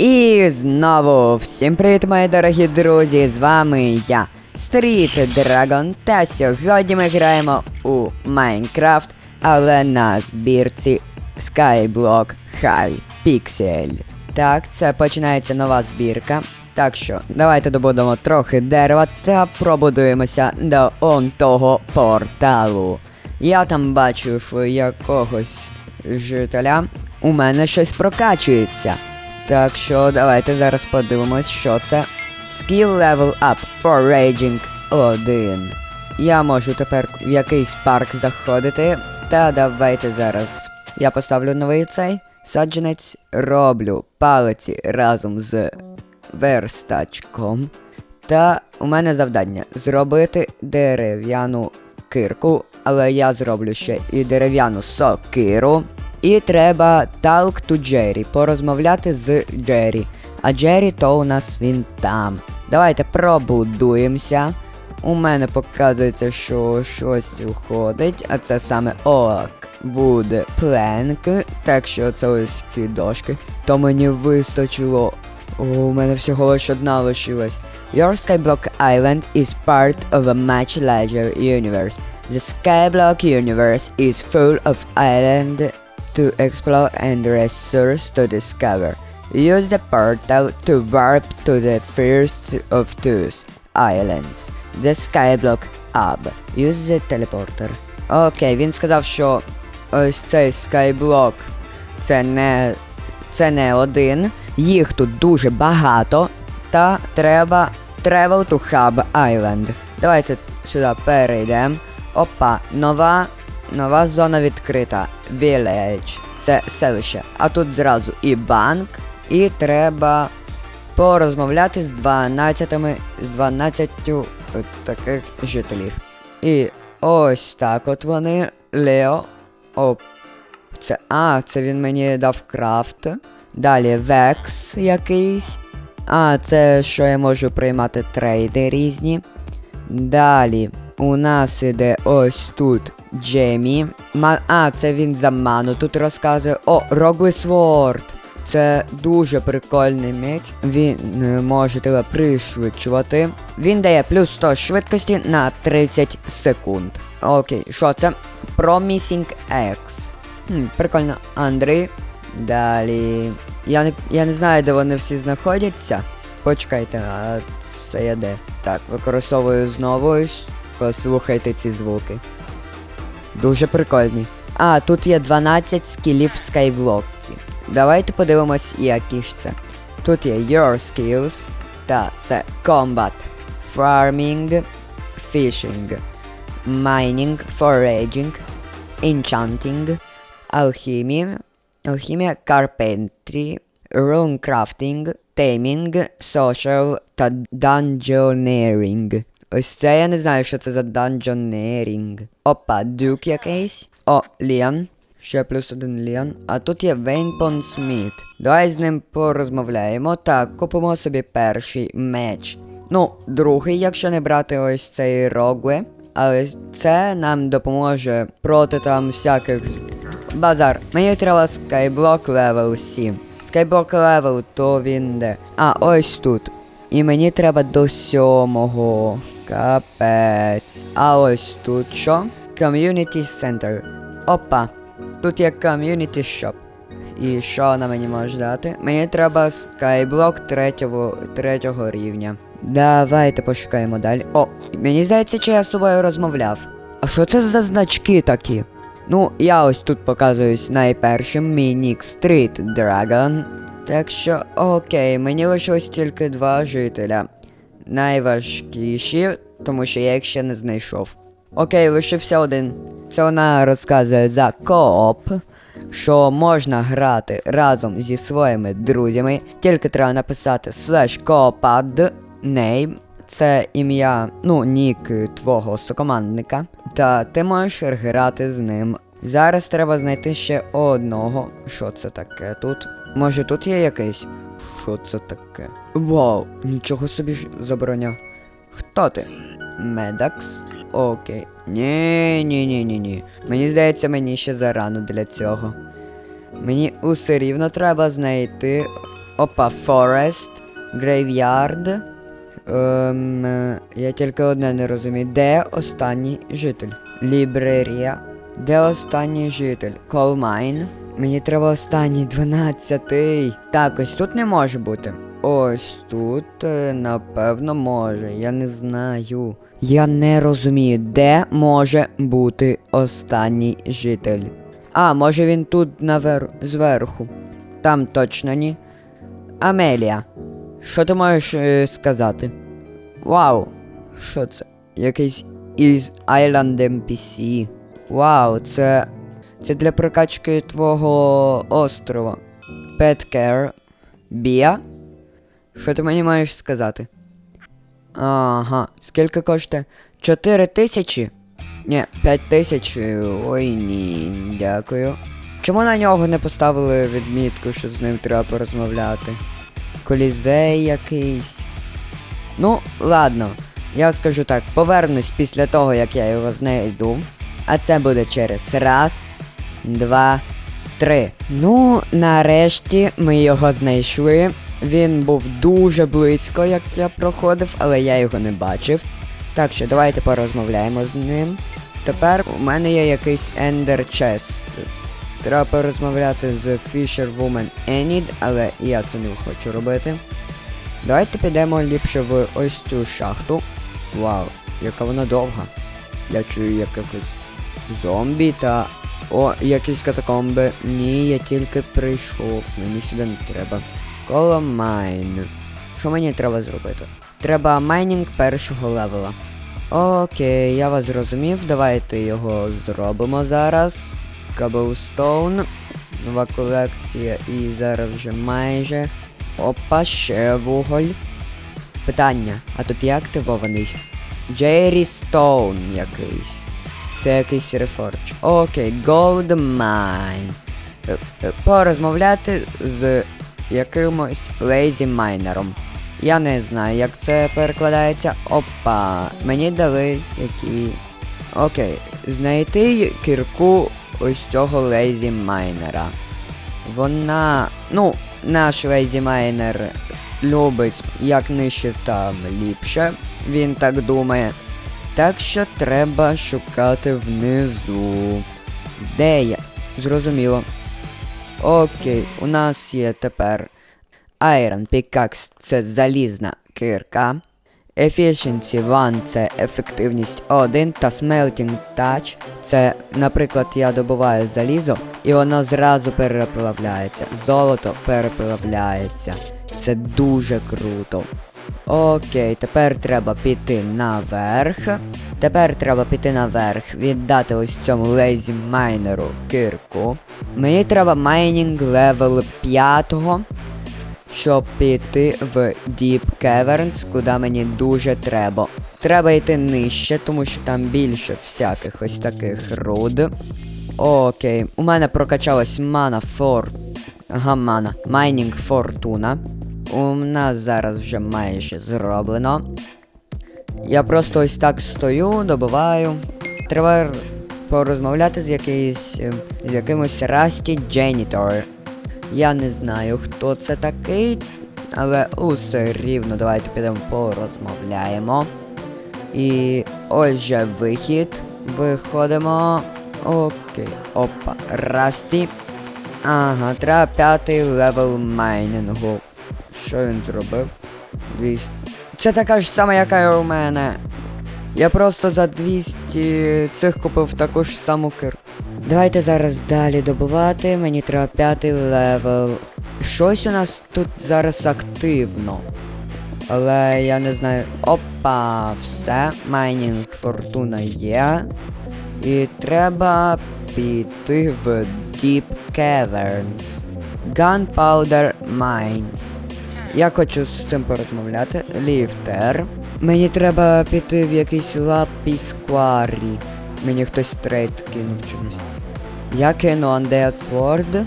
І знову всім привіт, мої дорогі друзі! З вами я, Street Dragon, та сьогодні ми граємо у Майнкрафт, але на збірці Skyblock High Pixel. Так, це починається нова збірка. Так що, давайте добудемо трохи дерева та пробудуємося до он того порталу. Я там бачив якогось жителя. У мене щось прокачується. Так що давайте зараз подивимось, що це. Skill level up for raging 1. Я можу тепер в якийсь парк заходити. Та давайте зараз. Я поставлю новий цей саджанець, роблю палиці разом з верстачком. Та у мене завдання зробити дерев'яну кирку, але я зроблю ще і дерев'яну сокиру. І треба talk to Джері, порозмовляти з Джері. А Джері то у нас він там. Давайте пробудуємося. У мене показується, що щось уходить, а це саме ок. Буде пленк. Так що це ось ці дошки. То мені вистачило. У мене всього лиш одна лишилась. Your Skyblock Island is part of a much larger universe. The Skyblock universe is full of island to explore and resource to discover. Use the portal to warp to the first of those islands. The Skyblock Hub. Use the teleporter. Окей, він сказав, що ось цей Skyblock це не, це не один. Їх тут дуже багато. Та треба Travel to Hub Island. Давайте сюди перейдемо. Опа, нова Нова зона відкрита. Village. Це селище. А тут зразу і банк. І треба порозмовляти з 12 з 12 таких жителів. І ось так от вони. Лео. О. Це. А, це він мені дав крафт. Далі Векс якийсь. А, це що я можу приймати трейди різні. Далі. У нас іде ось тут Джемі. Ма... А, це він за ману тут розказує. О, Рогвісворд. Це дуже прикольний меч. Він е, може тебе пришвидшувати. Він дає плюс 100 швидкості на 30 секунд. Окей, що це? Promising X. Хм, Прикольно. Андрій. Далі. Я не, я не знаю, де вони всі знаходяться. Почекайте, а це я де? Так, використовую знову. ось. Послухайте ці звуки. Дуже прикольні. А, тут є 12 скілів в скайблокці. Давайте подивимось, які ж це. Тут є Your Skills. Та це Combat, Farming, Fishing, Mining, Foraging, Enchanting, Alchemy, Алхімія, Carpentry, Runecrafting, Taming, Social та Dungeoneering. Ось це я не знаю, що це за Dungeoneering. Опа, дюк якийсь. О, Ліан. Ще плюс один Ліан. А тут є Вейнпон Сміт. Давай з ним порозмовляємо. Так, купимо собі перший меч. Ну, другий, якщо не брати ось цей Рогве. Але це нам допоможе проти там всяких. Базар. Мені треба скайблок левел 7. Скайблок левел, то він де. А, ось тут. І мені треба до сьомого. Капець. А ось тут що? Community Center. Опа. Тут є Community Shop. І що вона мені може дати? Мені треба скайблок третього, третього рівня. Давайте пошукаємо далі. О, мені здається, чи я з тобою розмовляв. А що це за значки такі? Ну, я ось тут показуюсь найпершим, нік Street Dragon. Так що, окей, мені лишилось тільки два жителя. Найважкіші, тому що я їх ще не знайшов. Окей, лишився один. Це вона розказує за кооп, що можна грати разом зі своїми друзями. Тільки треба написати slash coopad name. Це ім'я, ну, нік твого сокомандника. Та ти можеш грати з ним. Зараз треба знайти ще одного. Що це таке тут? Може тут є якийсь? Що це таке? Вау, нічого собі ж забороняв. Хто ти? Медакс? Окей. Ні, ні, ні, ні, ні. Мені здається, мені ще зарано для цього. Мені усе рівно треба знайти Опа, Forest, Graveyard. Ем, е, я тільки одне не розумію. Де останній житель? Лібрерія. Де останній житель? Mine. Мені треба останній, 12-й. Так, ось тут не може бути. Ось тут, е, напевно, може. Я не знаю. Я не розумію, де може бути останній житель. А, може він тут навер... зверху. Там точно ні. Амелія. Що ти можеш е, сказати? Вау! Що це? Якийсь із Island NPC. Вау, це. Це для прокачки твого острова. Pet Care. Біа? Що ти мені маєш сказати? Ага, скільки коштує? 4 тисячі? Ні, 5 тисяч. Ой ні, дякую. Чому на нього не поставили відмітку, що з ним треба порозмовляти? Колізей якийсь. Ну, ладно. Я скажу так, повернусь після того, як я його знайду. А це буде через раз, два, три. Ну, нарешті ми його знайшли. Він був дуже близько, як я проходив, але я його не бачив. Так що давайте порозмовляємо з ним. Тепер у мене є якийсь Ender Chest. Треба порозмовляти з Fisher Woman Enid, але я це не хочу робити. Давайте підемо ліпше в ось цю шахту. Вау, яка вона довга. Я чую якихось зомбі та. О, якісь катакомби. Ні, я тільки прийшов. Мені сюди не треба. Коломайн. Що мені треба зробити? Треба майнінг першого левела. Окей, я вас зрозумів. Давайте його зробимо зараз. Cobblestone. Нова колекція і зараз вже майже. Опа, ще вуголь. Питання, а тут є активований? Джері Стоун якийсь. Це якийсь рефорч. Окей, Gold Mine. Е, е, Порозмовляти з якимось лейзі майнером. Я не знаю, як це перекладається. Опа. Мені дали які. Окей. Знайти кірку ось цього лейзі майнера. Вона. Ну, наш лейзі майнер любить як нижче, там ліпше. Він так думає. Так що треба шукати внизу. Де я? Зрозуміло. Окей, у нас є тепер Iron Pickaxe це залізна кирка. Efficiency 1 це ефективність 1 та Smelting Touch це, наприклад, я добуваю залізо і воно зразу переплавляється. Золото переплавляється. Це дуже круто. Окей, тепер треба піти наверх. Тепер треба піти наверх, віддати ось цьому лейзі майнеру кирку. Мені треба майнінг левел 5, щоб піти в Deep Caverns, куди мені дуже треба. Треба йти нижче, тому що там більше всяких ось таких руд. Окей, у мене прокачалась мана фор. Ага, мана. Майнінг фортуна. У нас зараз вже майже зроблено. Я просто ось так стою, добиваю. Треба порозмовляти з якийсь, е, з якимось Расті Дженітор. Я не знаю, хто це такий, але усе рівно давайте підемо порозмовляємо. І ось же вихід. Виходимо. Окей. Опа. Расті. Ага, треба п'ятий левел майнінгу. Що він зробив? 200. Це така ж сама, яка і у мене. Я просто за 200 цих купив таку ж саму кир. Давайте зараз далі добувати. Мені треба п'ятий левел. Щось у нас тут зараз активно. Але я не знаю. Опа, все. Майнінг фортуна є. І треба піти в Deep Caverns. Gunpowder Mines. Я хочу з цим порозмовляти. Ліфтер. Мені треба піти в якийсь лапіс кварі. Мені хтось трейд кинув чомусь. Я кину Undead Sword.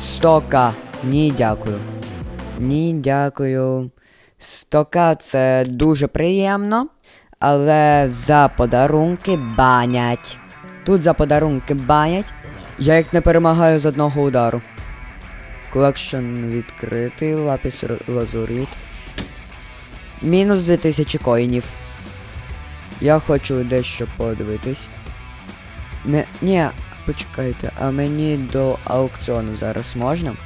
Стока. Ні, дякую. Ні, дякую. Стока це дуже приємно, але за подарунки банять. Тут за подарунки банять. Я їх не перемагаю з одного удару. Колекшн відкритий, лапіс лазурит. Мінус 2000 коїнів. Я хочу дещо подивитись. Не, ні, почекайте, а мені до аукціону зараз можна?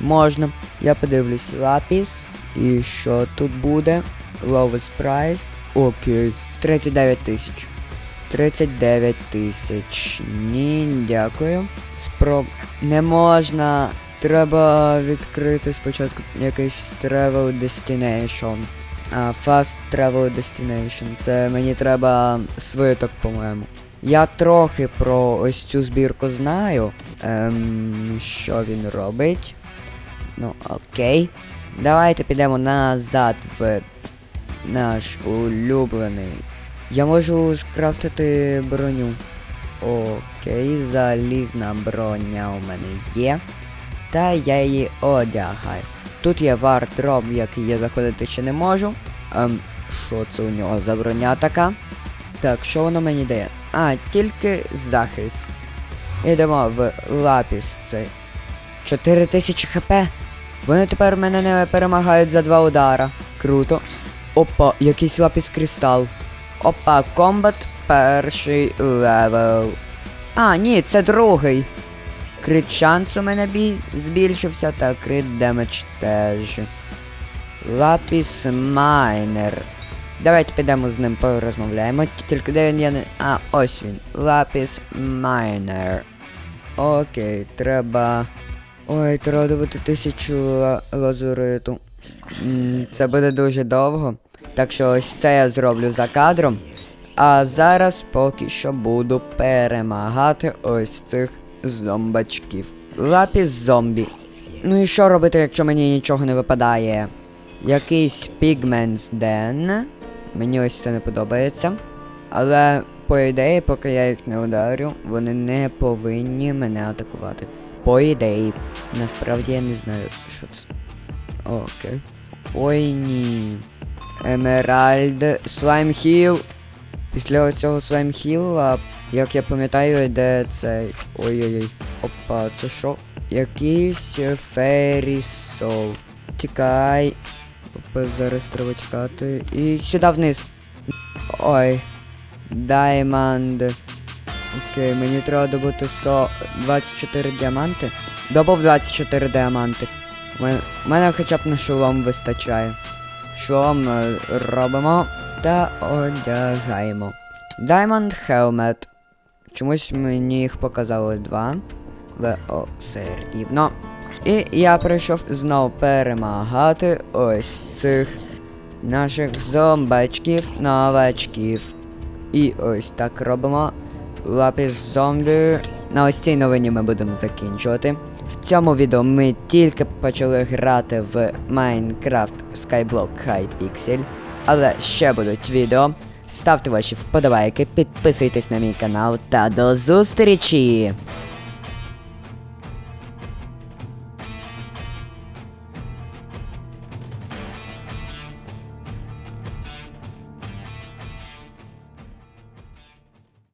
Можна. Я подивлюсь лапіс. І що тут буде? Lowest price. Окей. 39 тисяч. 39 тисяч. Ні, дякую. Спроб. Не можна. Треба відкрити спочатку якийсь Travel Destination. А, Fast Travel Destination. Це мені треба свиток, по-моєму. Я трохи про ось цю збірку знаю. Ем, що він робить. Ну, окей. Давайте підемо назад в наш улюблений. Я можу скрафтити броню. Окей, залізна броня у мене є. Та я її одягаю. Тут є вардроп, в який я заходити ще не можу. Ем, що це у нього за броня така? Так, що воно мені дає? А, тільки захист. Ідемо в лапіс цей. 4000 хп. Вони тепер мене не перемагають за два удара. Круто. Опа, якийсь лапіс кристал. Опа, комбат перший левел. А, ні, це другий. Крит шанс у мене бі... збільшився, та крит демедж теж. Лапіс майнер. Давайте підемо з ним порозмовляємо. Тільки де він я не. А, ось він. Лапіс майнер. Окей, треба. Ой, треба добути тисячу ла- лазуриту. Це буде дуже довго. Так що ось це я зроблю за кадром. А зараз поки що буду перемагати ось цих зомбачків. Лапіс зомбі. Ну і що робити, якщо мені нічого не випадає? Якийсь Pigment's Den. Мені ось це не подобається. Але, по ідеї, поки я їх не ударю, вони не повинні мене атакувати. По ідеї. Насправді я не знаю, що це. Окей. Ой ні. Емеральд. Слайм Хіл. Після цього слайм хіла, як я пам'ятаю, йде цей. Ой-ой-ой. Опа, це що? Якийсь Фері Соул. Тікай. Опа, зараз треба тікати. І сюди вниз. Ой. Даймонд. Окей, мені треба добути со 24 діаманти. Добув 24 діаманти. У мене, у мене хоча б на шолом вистачає. Шолом робимо та одягаємо. Diamond Helmet. Чомусь мені їх показали два. Але о, все рівно. І я прийшов знову перемагати ось цих наших зомбачків новачків. І ось так робимо. Лапіс зомбі. На ось цій новині ми будемо закінчувати. В цьому відео ми тільки почали грати в Minecraft Skyblock High Pixel. Але ще будуть відео. Ставте ваші вподобайки, підписуйтесь на мій канал та до зустрічі!